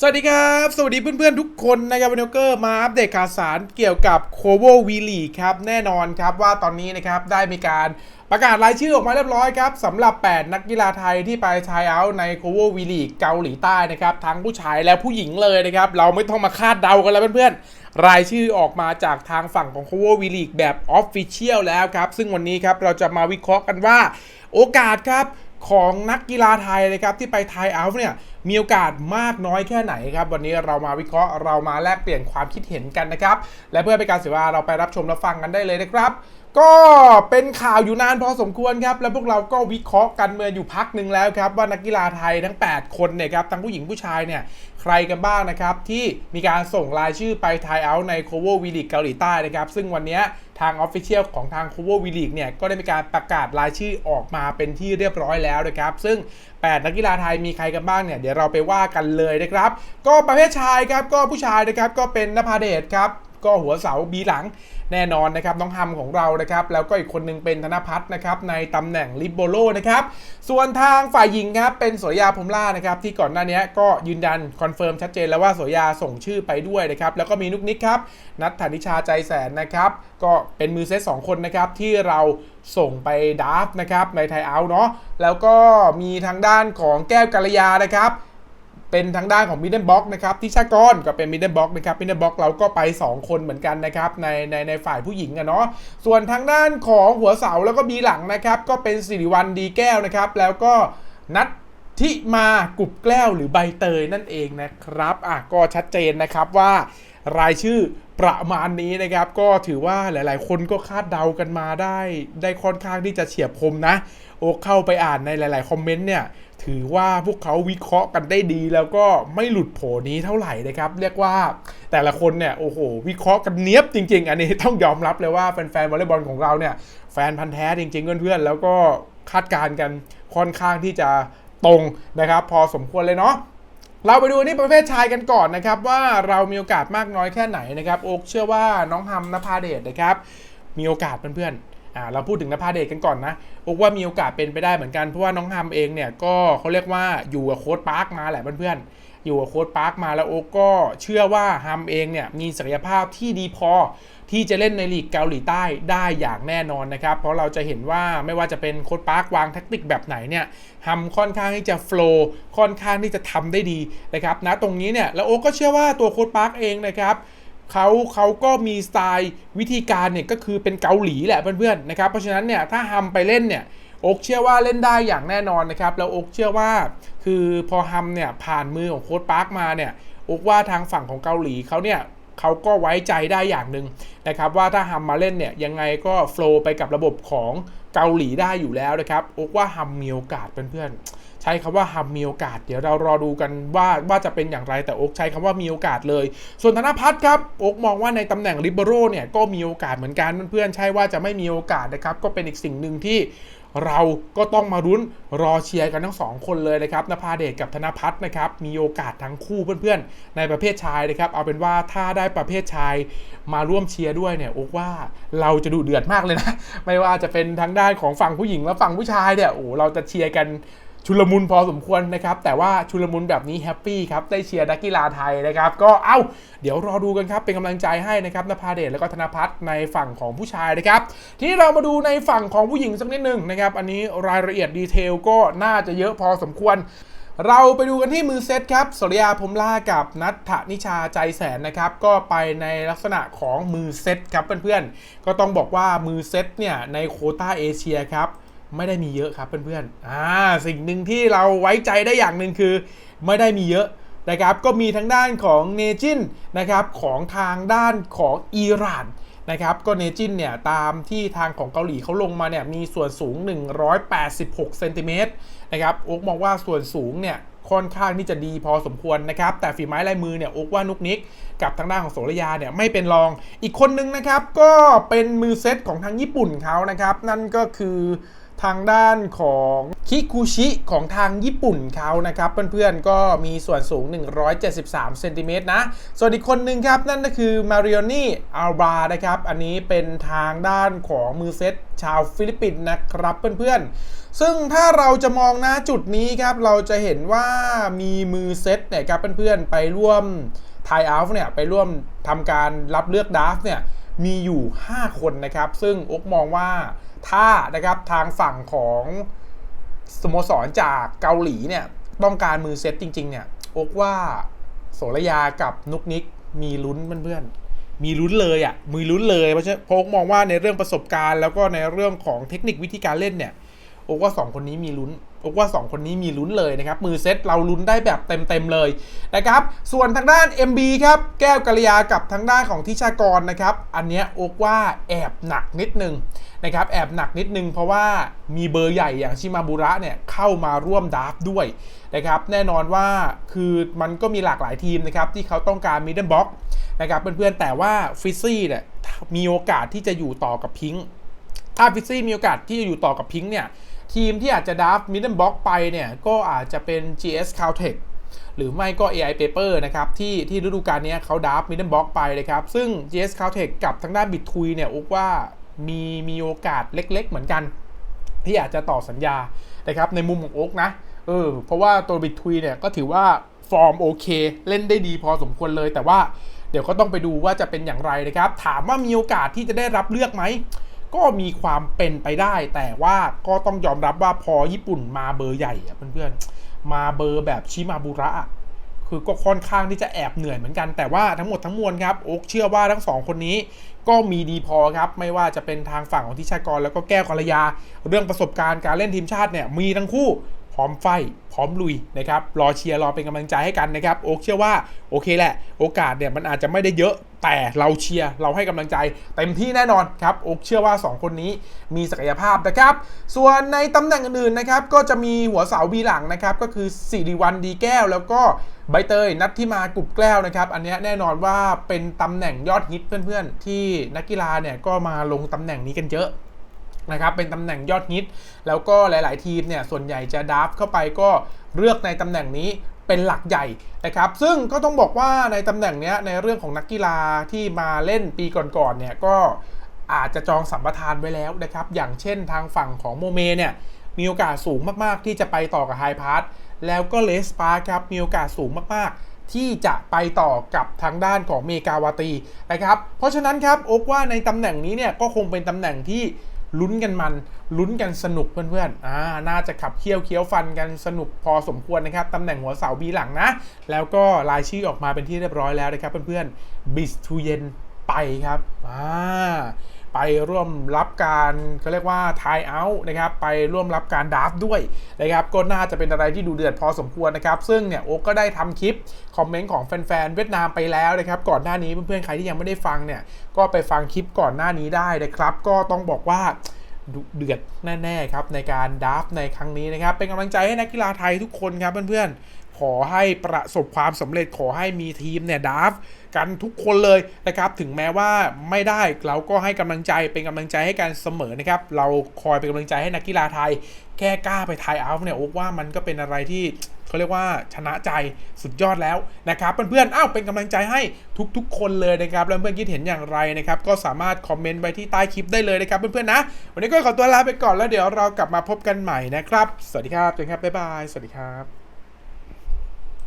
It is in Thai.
สวัสดีครับ สวัสดีเพื่อนๆทุกคนนะครับวันนี้ก็มาอัปเดตข่าวสารเกี่ยวกับโคโววีลีครับ แน่นอนครับว่าตอนนี้นะครับได้มีการประกาศรายชื่อออกมาเรียบร้อยครับสำหรับ 8 นักกีฬาไทยที่ไปทายเอาท์ในโคโววีลีเกาหลีใต้นะครับ ทั้งผู้ชายและผู้หญิงเลยนะครับ เราไม่ต้องมาคาดเดากันแล้วเพื่อนๆ รายชื่อออกมาจากทางฝั่งของโคโววีลีแบบออฟฟิเชียลแล้วครับ ซึ่งวันนี้ครับเราจะมาวิเคราะห์กันว่า โอกาสครับของนักกีฬาไทยนะครับที่ไปไทยเอาท์เนี่ย มีโอกาสมากน้อยแค่ไหนครับวันนี้เรามาวิเคราะห์เรามาแลกเปลี่ยนความคิดเห็นกันนะครับ และเพื่อเป็นการเสียเวลาเราไปรับชมและฟังกันได้เลยนะครับ ก็เป็นข่าวอยู่นานพอสมควรครับ แล้วพวกเราก็วิเคราะห์กันเมื่ออยู่พักหนึ่งแล้วครับ ว่านักกีฬาไทยทั้ง 8 คนเนี่ยครับทั้งผู้หญิงผู้ชายเนี่ยใครกันบ้างนะครับ ที่มีการส่งรายชื่อไปไทยเอาในโคโวอร์วีลีกเกาหลีใต้นะครับ ซึ่งวันนี้ทางออฟฟิเชียลของทางโคโวอร์วีลีกเนี่ยก็ได้มีการประกาศรายชื่อออกมาเป็นที่เรียบร้อยแล้วนะครับ ซึ่ง 8 นักกีฬาไทยมีใครกันบ้างเนี่ยเดี๋ยวเราไปว่ากันเลยนะครับ ก็ประเภทชายครับก็ผู้ชายนะครับก็เป็นนภาเดชครับ ก็หัวเสาบีหลังแน่นอนนะครับน้องฮัมของเรานะครับแล้วก็อีกคนหนึงเป็นธนพัฒน์นะครับในตำแหน่งลิบโบโลนะครับส่วนทางฝ่ายหญิงครับเป็นโสยาพรมล่านะครับที่ก่อนหน้านี้ก็ยืนยันคอนเฟิร์มชัดเจนแล้วว่าโสยาส่งชื่อไปด้วยนะครับแล้วก็มีนุกนิกครับนัทธนิชาใจแสนนะครับก็เป็นมือเซตสองคนนะครับที่เราส่งไปดราฟนะครับในไทยเอาท์เนาะแล้วก็มีทางด้านของแก้วกัลยานะครับ เป็นทางด้านของมิดเดิลบ็อกนะครับที่ชากรก็เป็นมิดเดิลบ็อกนะครับมิดเดิลบ็อกเราก็ไป 2 คนเหมือนกันนะครับในในในฝ่ายผู้หญิงอะเนาะส่วนทางด้านของหัวเสาแล้วก็บีหลังนะครับก็เป็นสิริวัลดีแก้วนะครับแล้วก็นัททิมากุบแก้วหรือใบเตยนั่นเองนะครับอะก็ชัดเจนนะครับว่ารายชื่อประมาณนี้นะครับ ก็ถือว่าหลาย ๆ คนก็คาดเดากันมาได้ ได้ค่อนข้างที่จะเฉียบคมนะ โอ้เข้าไปอ่านในหลาย ๆ คอมเมนต์เนี่ย ถือว่าพวกเขาวิเคราะห์กันได้ดี แล้วก็ไม่หลุดโผนี้เท่าไหร่นะครับ เรียกว่าแต่ละคนเนี่ยโอ้โห วิเคราะห์กันเนี้ยบจริง ๆ อันนี้ต้องยอมรับเลยว่าแฟนๆวอลเลย์บอลของเราเนี่ยแฟนพันธ์แท้จริง ๆ เพื่อนๆแล้วก็คาดการณ์กันค่อนข้างที่จะตรงนะครับ พอสมควรเลยเนาะเราไปดูนี่ประเภทชายกันก่อนนะครับ ว่าเรามีโอกาสมากน้อยแค่ไหนนะครับโอ๊กเชื่อว่าน้องฮัมนภาเดชนะครับ มีโอกาสเพื่อนๆ อ่าเราพูดถึงนภาเดชกันก่อนนะโอ๊กว่ามีโอกาสเป็นไปได้เหมือนกันเพราะว่าน้องฮัมเองเนี่ยก็เขาเรียกว่าอยู่กับโค้ดปาร์คมาแหละเพื่อนๆอยู่กับโค้ดปาร์คมาแล้วโอ๊กก็เชื่อว่าฮัมเองเนี่ยมีศักยภาพที่ดีพอที่จะเล่นในลีกเกาหลีใต้ได้อย่างแน่นอนนะครับ เพราะเราจะเห็นว่าไม่ว่าจะเป็นโค้ดปาร์ควางแทคติกแบบไหนเนี่ยทำค่อนข้างที่จะโฟล์ค่อนข้างที่จะทำได้ดีนะครับนะตรงนี้เนี่ยแล้วโอ๊กก็เชื่อว่าตัวโค้ดปาร์คเองนะครับ เขาเขาก็มีสไตล์วิธีการเนี่ยก็คือเป็นเกาหลีแหละเพื่อนๆนะครับ เพราะฉะนั้นเนี่ยถ้าฮัมไปเล่นเนี่ยโอ๊กเชื่อว่าเล่นได้อย่างแน่นอนนะครับ แล้วโอ๊กเชื่อว่า คือพอฮัมเนี่ยผ่านมือของโค้ดปาร์คมาเนี่ยโอ๊กว่าทางฝั่งของเกาหลีเขาเนี่ยเขาก็ไว้ใจได้อย่างหนึ่งนะครับว่าถ้าฮัมมาเล่นเนี่ยยังไงก็โฟล์ไปกับระบบของ เกาหลีได้อยู่แล้วนะครับโอกว่าฮัมมีโอกาสเพื่อนๆใช้คำว่าฮัมมีโอกาส เดี๋ยวเรารอดูกันว่าว่าจะเป็นอย่างไรแต่โอ๊กใช้คำว่ามีโอกาสเลย ส่วนธนพัฒน์ครับโอ๊กมองว่าในตำแหน่งลิเบโรเนี่ยก็มีโอกาสเหมือนกันเพื่อนๆใช่ว่าจะไม่มีโอกาสนะครับก็เป็นอีกสิ่งหนึ่งที่ เราก็ต้องมารุ้นรอเชียร์กันทั้งสองคนเลยนะครับนภาเดชกับธนพัฒน์นะครับ มีโอกาสทั้งคู่เพื่อนๆ ในประเภทชายนะครับ เอาเป็นว่าถ้าได้ประเภทชายมาร่วมเชียร์ด้วยเนี่ยโอ้ว่าเราจะดูเดือดมากเลยนะ ไม่ว่าจะเป็นทางด้านของฝั่งผู้หญิงและฝั่งผู้ชายเนี่ยโอ้เราจะเชียร์กัน ชุลมุนพอสมควรนะครับ แต่ว่าชุลมุนแบบนี้แฮปปี้ครับ ได้เชียร์นักกีฬาไทยนะครับ ก็เอ้า เดี๋ยวรอดูกันครับ เป็นกำลังใจให้นะครับนภาเดชแล้วก็ธนพัฒน์ในฝั่งของผู้ชายนะครับ ทีนี้เรามาดูในฝั่งของผู้หญิงสักนิดหนึ่งนะครับ อันนี้รายละเอียดดีเทลก็น่าจะเยอะพอสมควรเราไปดูกันที่มือเซตครับสริยาพรมล่ากับนัทธนิชาใจแสนนะครับ ก็ไปในลักษณะของมือเซตครับเพื่อนๆ ก็ต้องบอกว่ามือเซตเนี่ยในโคต้าเอเชียครับ ไม่ได้มีเยอะครับเพื่อนๆอ่าสิ่งหนึ่งที่เราไว้ใจได้อย่างหนึ่งคือ ไม่ได้มีเยอะนะครับ ก็มีทั้งด้านของเนจินนะครับของทางด้านของอิหร่านนะครับก็เนจินเนี่ยตามที่ทางของเกาหลีเขาลงมาเนี่ยมีส่วนสูง 186เซนติเมตรนะครับโอ๊กมองว่าส่วนสูงเนี่ยค่อนข้างที่จะดีพอสมควรนะครับ แต่ฝีไม้ลายมือเนี่ยโอ๊กว่านุกนิก กับทางด้านของโสรยาเนี่ยไม่เป็นรอง อีกคนนึงนะครับก็เป็นมือเซตของทางญี่ปุ่นเขานะครับ นั่นก็คือ ทางด้านของคิคุชิของทางญี่ปุ่นเขานะครับ เพื่อนๆก็มีส่วนสูง 173เซนติเมตรนะ ส่วนอีกคนหนึ่งครับ นั่นก็คือมาริโอนี่อัลบานะครับ อันนี้เป็นทางด้านของมือเซตชาวฟิลิปปินส์นะครับเพื่อนๆ ซึ่งถ้าเราจะมองหน้าจุดนี้ครับ เราจะเห็นว่ามีมือเซตเนี่ยครับเพื่อนๆ ไปร่วมไทยอัลเนี่ยไปร่วมทำการรับเลือกดราฟเนี่ยมีอยู่ 5 คนนะครับ ซึ่งอกมองว่า ถ้านะครับทางฝั่งของสโมสรจากเกาหลีเนี่ยต้องการมือเซตจริง ๆ เนี่ยอกว่าโสระยากับนุกนิกมีลุ้นเพื่อนๆมีลุ้นเลยอะ่ะมีลุ้นเลยเพราะฉะนั้นพกมองว่าในเรื่องประสบการณ์ แล้วก็ในเรื่องของเทคนิควิธีการเล่นเนี่ย โอกว่า 2 คนนี้มีลุ้นโอกว่า 2 คนนี้มีลุ้นเลยนะครับ มือเซตเราลุ้นได้แบบเต็มๆเลยนะครับ ส่วนทางด้าน MB ครับ แก้วกัลยากับทางด้านของทิชากรนะครับ อันเนี้ยอกว่าแอบหนักนิดนึงนะครับแอบหนักนิดนึงเพราะว่ามีเบอร์ใหญ่อย่างชิมาบุระเนี่ยเข้ามาร่วมดราฟด้วยนะครับแน่นอนว่าคือมันก็มีหลากหลายทีมนะครับที่เขาต้องการมิดเดิลบ็อกนะครับเพื่อนๆแต่ว่าฟิซซี่เนี่ยมีโอกาสที่จะอยู่ต่อกับพิงค์ถ้าฟิซซี่มีโอกาสที่จะอยู่ต่อกับพิงค์เนี่ย ทีมที่อาจจะดราฟมิดเดิลบล็อกไปเนี่ยก็อาจจะเป็น GS Caltech หรือไม่ก็ AI Paper นะครับที่ที่ฤดูกาลนี้เขาดราฟมิดเดิลบล็อกไปนะครับ ซึ่ง GS Caltech กับทางด้านบิตทุยเนี่ยอุกว่ามีมีโอกาสเล็กๆ เหมือนกัน ที่อาจจะต่อสัญญานะครับในมุมของโอ๊กนะเออเพราะว่าตัวบิตทุยเนี่ยก็ถือว่าฟอร์มโอเค เล่นได้ดีพอสมควรเลย แต่ว่าเดี๋ยวก็ต้องไปดูว่าจะเป็นอย่างไรนะครับ ถามว่ามีโอกาสที่จะได้รับเลือกไหม ก็มีความเป็นไปได้ แต่ว่าก็ต้องยอมรับว่าพอญี่ปุ่นมาเบอร์ใหญ่อะเพื่อนๆมาเบอร์แบบชิมาบุระอะคือก็ค่อนข้างที่จะแอบเหนื่อยเหมือนกัน แต่ว่าทั้งหมดทั้งมวลครับโอ๊กเชื่อว่าทั้งสองคนนี้ ก็มีดีพอครับ ไม่ว่าจะเป็นทางฝั่งของทิชากร แล้วก็แก้วกัลยา เรื่องประสบการณ์การเล่นทีมชาติเนี่ยมีทั้งคู่พร้อมไฟพร้อมลุยนะครับรอเชียร์รอเป็นกำลังใจให้กันนะครับโอ๊กเชื่อว่าโอเคแหละ โอกาสเนี่ยมันอาจจะไม่ได้เยอะ แต่เราเชียร์เราให้กำลังใจเต็มที่แน่นอนครับโอกเชื่อว่า 2 คนนี้มีศักยภาพนะครับ ส่วนในตำแหน่งอื่นๆนะครับก็จะมีหัวเสาบีหลังนะครับก็คือสิริวัลดีแก้วแล้วก็ใบเตยนัดที่มากรุบแก้วนะครับ อันนี้แน่นอนว่าเป็นตำแหน่งยอดฮิตเพื่อนๆ ที่นักกีฬาเนี่ยก็มาลงตำแหน่งนี้กันเยอะ นะครับเป็นตำแหน่งยอดฮิต แล้วก็หลาย ๆ ทีมเนี่ยส่วนใหญ่จะดับเข้าไปก็เลือกในตำแหน่งนี้เป็นหลักใหญ่นะครับ ซึ่งก็ต้องบอกว่าในตำแหน่งนี้ในเรื่องของนักกีฬาที่มาเล่นปีก่อน ๆ เนี่ยก็อาจจะจองสัมปทานไว้แล้วนะครับ อย่างเช่นทางฝั่งของโมเมเนี่ยมีโอกาสสูงมากๆ ที่จะไปต่อกับไฮพาร์ทแล้วก็เลสปาร์ครับมีโอกาสสูงมากๆ ที่จะไปต่อกับทางด้านของเมกาวาตีนะครับ เพราะฉะนั้นครับโอกว่าในตำแหน่งนี้เนี่ยก็คงเป็นตำแหน่งที่ ลุ้นกันมัน ลุ้นกันสนุกเพื่อนๆ อ่า น่าจะขับเคี้ยวเคี้ยวฟันกันสนุกพอสมควรนะครับ ตำแหน่งหัวเสาบีหลังนะ แล้วก็รายชื่อออกมาเป็นที่เรียบร้อยแล้วนะครับเพื่อนๆบิสทูเยนไปครับ อ่า ไปร่วมรับการเขาเรียกว่าทายเอาท์นะครับไปร่วมรับการดาฟด้วยนะครับก็น่าจะเป็นอะไรที่ดูเดือดพอสมควรนะครับ ซึ่งเนี่ยโอ๊กก็ได้ทำคลิปคอมเมนต์ของแฟนๆเวียดนามไปแล้วนะครับก่อนหน้านี้เพื่อนๆใครที่ยังไม่ได้ฟังเนี่ยก็ไปฟังคลิปก่อนหน้านี้ได้นะครับ ก็ต้องบอกว่า ดุเดือดแน่ๆครับในการดราฟในครั้งนี้นะครับ เป็นกำลังใจให้นักกีฬาไทยทุกคนครับเพื่อนๆ ขอให้ประสบความสำเร็จขอให้มีทีมเนี่ยดราฟกันทุกคนเลยนะครับ ถึงแม้ว่าไม่ได้เราก็ให้กำลังใจเป็นกำลังใจให้กันเสมอนะครับ เราคอยเป็นกำลังใจให้นักกีฬาไทย แค่กล้าไปไทยเอาเนี่ยโอ๊กว่ามันก็เป็นอะไรที่ เขาเรียกว่าชนะใจสุดยอดแล้วนะครับเพื่อนๆอ้าวเป็นกำลังใจให้ทุกๆ คนเลยนะครับแล้วเพื่อนคิดเห็นอย่างไรนะครับก็สามารถคอมเมนต์ไว้ที่ใต้คลิปได้เลยนะครับเพื่อนๆนะ วันนี้ก็ขอตัวลาไปก่อนแล้วเดี๋ยวเรากลับมาพบกันใหม่นะครับ สวัสดีครับเจอกันครับบ๊ายบายสวัสดีครับ